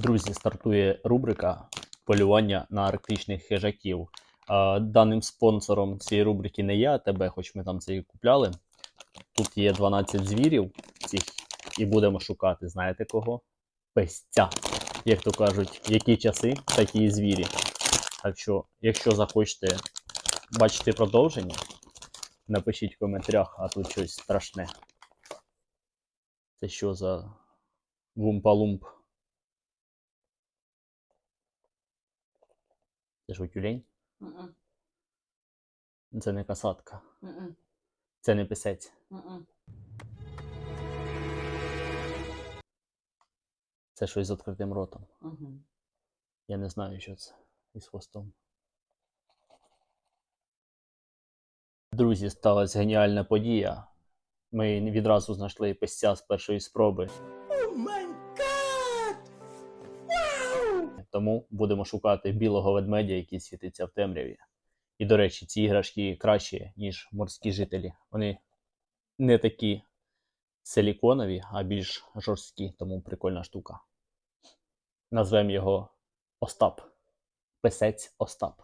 Друзі, стартує рубрика полювання на арктичних хижаків. Даним спонсором цієї рубрики не я, а тебе, хоч ми там це і купляли. Тут є 12 звірів цих, і будемо шукати, знаєте кого? Песця. Як то кажуть, які часи, такі звірі. Так що, якщо захочете бачити продовження, напишіть в коментарях, а тут щось страшне. Це що за вумпалумп? Це ж тюлень? Мгм. Це не касатка. Мгм. Це не писець. Мгм. Це щось з відкритим ротом. Мгм. Я не знаю, що це із хвостом. Друзі, сталася геніальна подія. Ми відразу знайшли песця з першої спроби. Тому будемо шукати білого ведмедя, який світиться в темряві. І, до речі, ці іграшки кращі, ніж морські жителі. Вони не такі силіконові, а більш жорсткі, тому прикольна штука. Назвемо його Остап. Песець Остап.